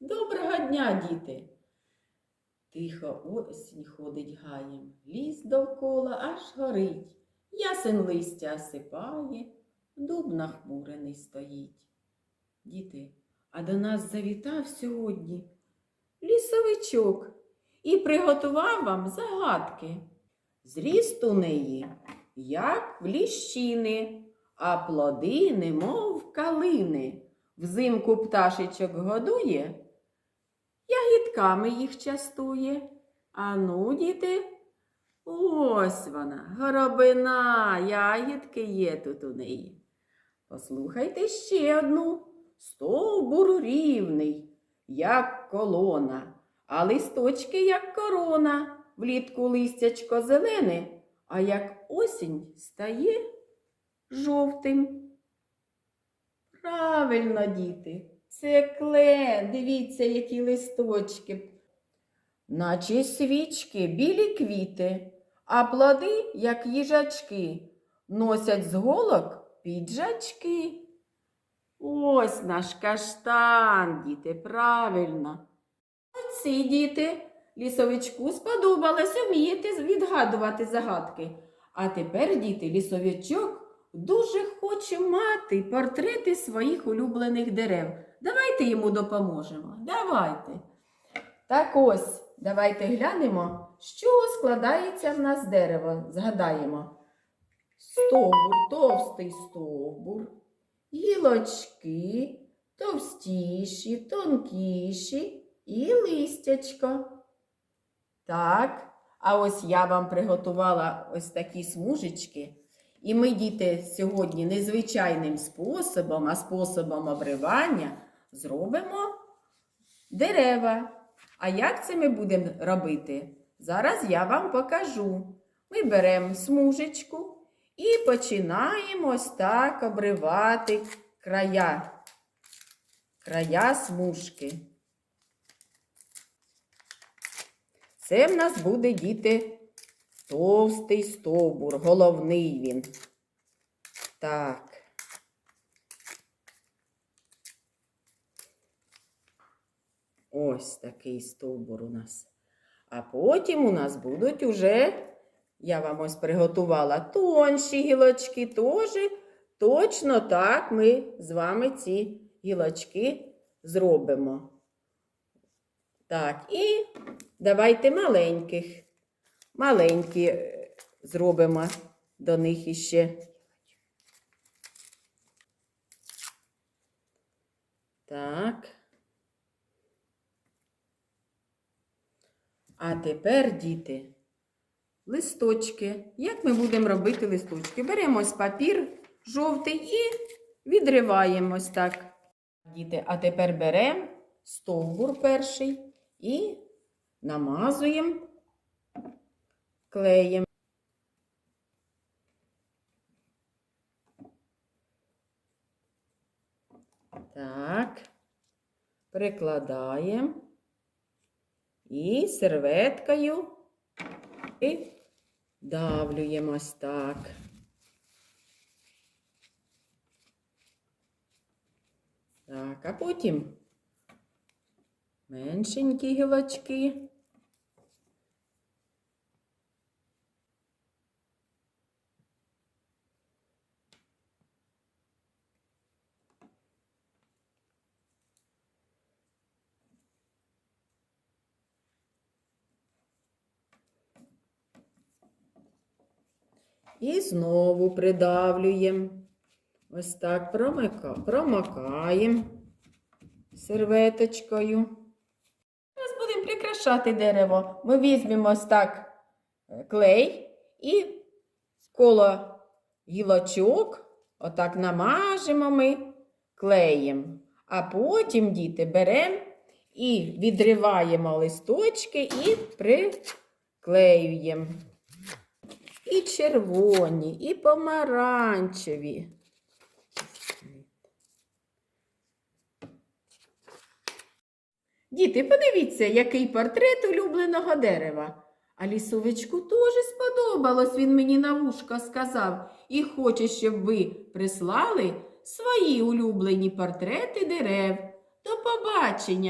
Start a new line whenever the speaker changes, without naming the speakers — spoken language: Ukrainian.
Доброго дня, діти! Тихо осінь ходить гаєм, ліс довкола аж горить, ясен листя осипає, дуб нахмурений стоїть. Діти, а до нас завітав сьогодні лісовичок і приготував вам загадки. Зріст у неї, як в ліщини, а плоди, немов калини. Взимку пташечок годує, ягідками їх частує. А ну, діти, ось вона, горобина, ягідки є тут у неї. Послухайте ще одну. Стовбур рівний, як колона, а листочки, як корона, влітку листячко зелене, а як осінь стає жовтим. Правильно, діти, це клен. Дивіться, які листочки. Наче свічки, білі квіти, а плоди, як їжачки, носять з голок піджачки. Ось наш каштан, діти, правильно. Ці діти, лісовичку сподобалось, вмієте відгадувати загадки. А тепер, діти, лісовичок дуже хоче мати портрети своїх улюблених дерев. Давайте йому допоможемо. Давайте. Так ось, давайте глянемо, чого складається в нас дерево. Згадаємо. Стовбур, товстий стовбур, гілочки, товстіші, тонкіші і листячко. Так, а ось я вам приготувала ось такі смужечки. І ми, діти, сьогодні незвичайним способом, а способом обривання зробимо дерева. А як це ми будемо робити? Зараз я вам покажу. Ми беремо смужечку і починаємо ось так обривати края, края смужки. Це в нас буде, діти, товстий стовбур, головний він. Так. Ось такий стовбур у нас. А потім у нас будуть уже, я вам ось приготувала тонші гілочки, теж точно так ми з вами ці гілочки зробимо. Так, і давайте маленьких. Маленькі е, зробимо до них іще. Так. А тепер, діти, листочки. Як ми будемо робити листочки? Беремо ось папір жовтий і відриваємо ось так. Діти, а тепер беремо стовбур перший і намазуємо клеєм. Так, прикладаємо і серветкою і давлюємо так. Так, а потім меншенькі гілочки. І знову придавлюємо. Ось так промика, промокаємо серветочкою. Зараз будемо прикрашати дерево. Ми візьмемо ось так е, клей і коло гілочок отак намажемо ми клеєм. А потім, діти, беремо і відриваємо листочки і приклеюємо. І червоні, і помаранчеві. Діти, подивіться, який портрет улюбленого дерева. А лісовичку теж сподобалось, він мені на вушко сказав, і хоче, щоб ви прислали свої улюблені портрети дерев. До побачення!